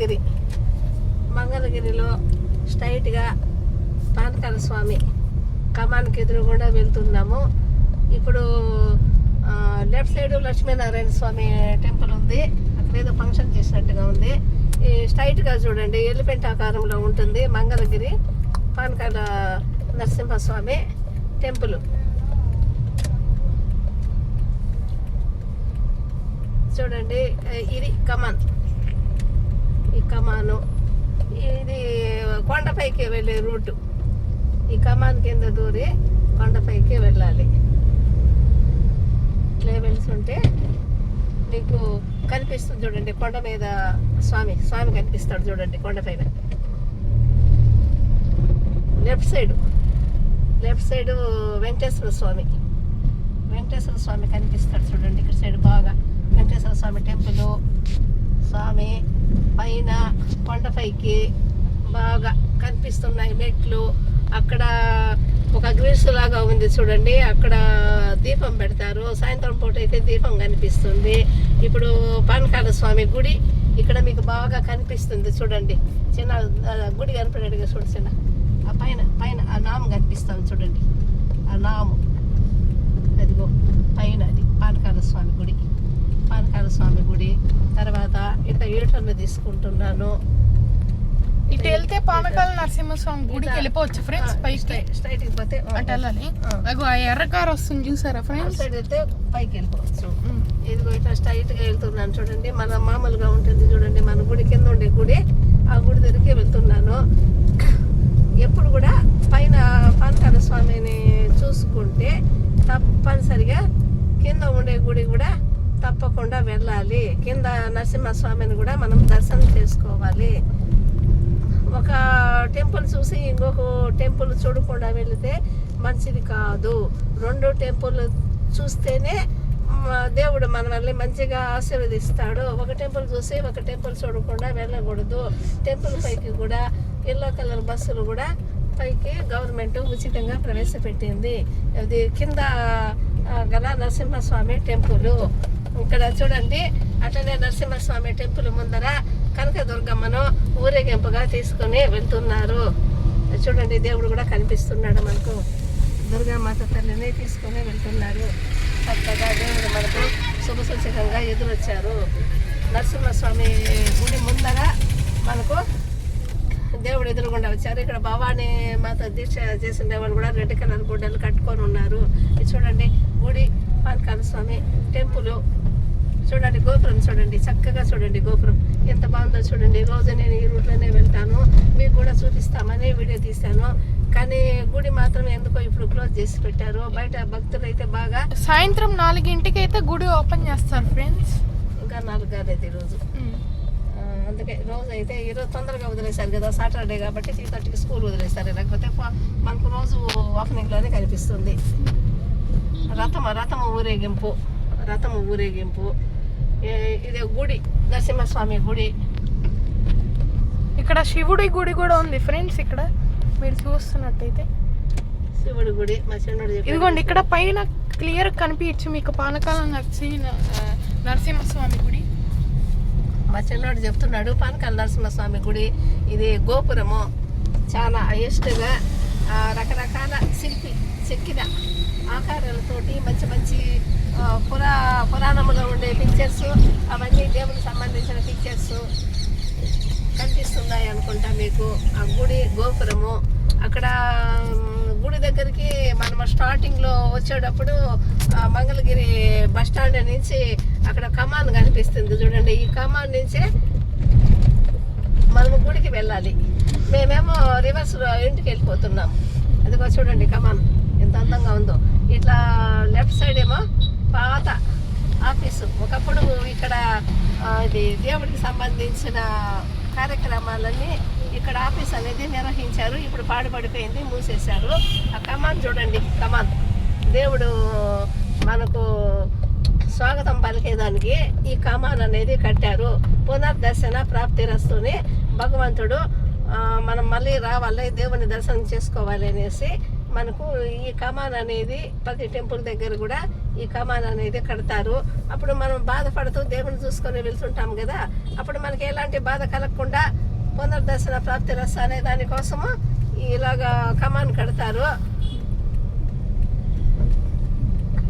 మంగళగిరి. మంగళగిరిలో స్ట్రైట్గా పానకాల స్వామి కమాన్కి ఎదురుగుండా వెళ్తున్నాము. ఇప్పుడు left side Lakshminarayana Swamy temple ఉంది. అక్కడ ఏదో ఫంక్షన్ చేసినట్టుగా ఉంది. ఈ స్ట్రైట్గా చూడండి ఎలిఫెంట్ ఆకారంలో ఉంటుంది మంగళగిరి పానకాల నరసింహస్వామి టెంపుల్. చూడండి ఇది కమాన్ ఈ కమాను ఇది కొండపైకి వెళ్ళే రూటు. ఈ కమాన్ కింద దూరి కొండపైకి వెళ్ళాలి. ఇట్లా వెళ్తుంటే మీకు కనిపిస్తుంది చూడండి కొండ మీద స్వామి స్వామి కనిపిస్తాడు చూడండి కొండపైన left side left side Venkateswara Swamy. Venkateswara Swamy కనిపిస్తాడు చూడండి ఇక్కడ సైడ్ బాగా. వెంకటేశ్వర స్వామి టెంపుల్ స్వామి పైన కొండపైకి బాగా కనిపిస్తున్నాయి మెట్లు. అక్కడ ఒక గ్రీస్ లాగా ఉంది చూడండి. అక్కడ దీపం పెడతారు. సాయంత్రం పూట అయితే దీపం కనిపిస్తుంది. ఇప్పుడు పానకాల స్వామి గుడి ఇక్కడ మీకు బాగా కనిపిస్తుంది చూడండి. చిన్న గుడి కనపడేట్టుగా చూడు చిన్న. ఆ పైన పైన ఆ నామ కనిపిస్తుంది చూడండి. ఆ నాము. అదిగో పైన అది పానకాల స్వామి గుడి. పానకాల స్వామి గుడి. తర్వాత ఇట్లా యూటర్న్ తీసుకుంటున్నాను. ఇటు వెళ్తే పానకాల నరసింహస్వామి గుడికి వెళ్ళిపోవచ్చు ఫ్రెండ్స్ పైకి. స్ట్రైట్ పోతే అటు వెళ్ళాలి. అగో ఆ ఎర్ర కార్ వస్తుంది చూసారా ఫ్రెండ్స్ సైడ్ వెళ్తే పైకి వెళ్ళిపోవచ్చు. ఇదిగో ఇట్లా స్ట్రైట్గా వెళ్తున్నాను చూడండి. మన మామూలుగా ఉంటుంది చూడండి మన గుడి కింద ఉండే గుడి. ఆ గుడి దగ్గరికి వెళ్తున్నాను. ఎప్పుడు కూడా పైన పానకాల స్వామిని చూసుకుంటే తప్పనిసరిగా కింద ఉండే గుడి కూడా తప్పకుండా వెళ్ళాలి. కింద నరసింహస్వామిని కూడా మనం దర్శనం చేసుకోవాలి. ఒక టెంపుల్ చూసి ఇంకొక టెంపుల్ చూడకుండా వెళితే మంచిది కాదు. రెండు టెంపుల్ చూస్తేనే దేవుడు మనల్ని మంచిగా ఆశీర్వదిస్తాడు. ఒక టెంపుల్ చూసి ఒక టెంపుల్ చూడకుండా వెళ్ళకూడదు. టెంపుల్ పైకి కూడా ఎల్లో కలర్ బస్సులు కూడా పైకి గవర్నమెంట్ ఉచితంగా ప్రవేశపెట్టింది. అది కింద గల నరసింహస్వామి టెంపుల్. ఇక్కడ చూడండి అట్లనే నరసింహస్వామి టెంపుల్ ముందర కనకదుర్గమ్మను ఊరేగింపుగా తీసుకొని వెళ్తున్నారు. చూడండి దేవుడు కూడా కనిపిస్తున్నాడు మనకు. దుర్గామాత తల్లిని తీసుకొని వెళ్తున్నారు. చక్కగా దేవుడు మనకు శుభసూచకంగా ఎదురొచ్చారు. నరసింహస్వామి గుడి ముందర మనకు దేవుడు ఎదురుగుండా వచ్చారు. ఇక్కడ భవానీ మాత దీక్ష చేసిన వాళ్ళు కూడా రెడ్ కలర్ గుడ్డలు కట్టుకొని ఉన్నారు. ఇది చూడండి గుడి పానకాల స్వామి టెంపుల్. చూడండి గోపురం చూడండి చక్కగా చూడండి గోపురం. ఎంత బాగుందో చూడండి. రోజు నేను ఈ రూట్లోనే వెళ్తాను. మీకు కూడా చూపిస్తామని వీడియో తీస్తాను కానీ గుడి మాత్రం ఎందుకో ఇప్పుడు క్లోజ్ చేసి పెట్టారు. బయట భక్తులు అయితే బాగా సాయంత్రం నాలుగింటికి అయితే గుడి ఓపెన్ చేస్తారు ఫ్రెండ్స్. ఇంకా నాలుగు కాలేదు ఈరోజు. అందుకే రోజు అయితే ఈరోజు తొందరగా వదిలేశారు కదా సాటర్డే కాబట్టి త్రీ థర్టీకి స్కూల్ వదిలేస్తారు లేకపోతే మనకు రోజు ఓపెనింగ్లోనే కనిపిస్తుంది. రథం రథము ఊరేగింపు రథము ఊరేగింపు. ఇది గుడి నరసింహస్వామి గుడి. ఇక్కడ శివుడి గుడి కూడా ఉంది ఫ్రెండ్స్ ఇక్కడ. మీరు చూస్తున్నట్టయితే. శివుడి గుడి మా చిన్నోడు. ఇదిగోండి ఇక్కడ పైన క్లియర్ కనిపించచ్చు మీకు పానకాల నరసి నరసింహస్వామి గుడి. మా చిన్నోడు చెప్తున్నాడు పానకాల నరసింహస్వామి గుడి ఇది గోపురము. చాలా హైయెస్ట్గా రకరకాల శిల్పి చెక్కిన ఆకారాలతోటి మంచి మంచి పురా పురాణంలో ఉండే పిక్చర్స్ అవన్నీ దేవునికి సంబంధించిన పిక్చర్స్ కనిపిస్తున్నాయి అనుకుంటా మీకు. ఆ గుడి గోపురము అక్కడ గుడి దగ్గరికి మనం స్టార్టింగ్లో వచ్చేటప్పుడు మంగళగిరి బస్ స్టాండ్ నుంచి అక్కడ కమాన్ కనిపిస్తుంది చూడండి. ఈ కమాన్ నుంచే మనము గుడికి వెళ్ళాలి. మేమేమో రివర్స్ ఇంటికి వెళ్ళిపోతున్నాం. అదిగో చూడండి కమాన్ ఎంత అందంగా ఉందో. ఇట్లా లెఫ్ట్ సైడ్ ఏమో పాత ఆఫీసు ఒకప్పుడు ఇక్కడ ఇది దేవుడికి సంబంధించిన కార్యక్రమాలన్నీ ఇక్కడ ఆఫీస్ అనేది నిర్వహించారు. ఇప్పుడు పాడుపడిపోయింది మూసేశారు. ఆ కమాన్ చూడండి కమాన్ దేవుడు మనకు స్వాగతం పలికేదానికి ఈ కమాన్ అనేది కట్టారు. పునర్దర్శన ప్రాప్తి రస్తుని భగవంతుడు మనం మళ్ళీ రావాలి దేవుని దర్శనం చేసుకోవాలి అనేసి మనకు ఈ కమాన్ అనేది ప్రతి టెంపుల్ దగ్గర కూడా ఈ కమాన్ అనేది కడతారు. అప్పుడు మనం బాధపడుతూ దేవుని చూసుకొని వెళ్తుంటాం కదా. అప్పుడు మనకి ఎలాంటి బాధ కలగకుండా పునర్దర్శన ప్రాప్తి రస అనే దానికోసము ఇలాగా కమాన్ కడతారు.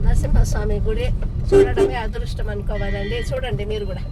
నరసింహస్వామి గుడి చూడడమే అదృష్టం అనుకోవాలండి. చూడండి మీరు కూడా.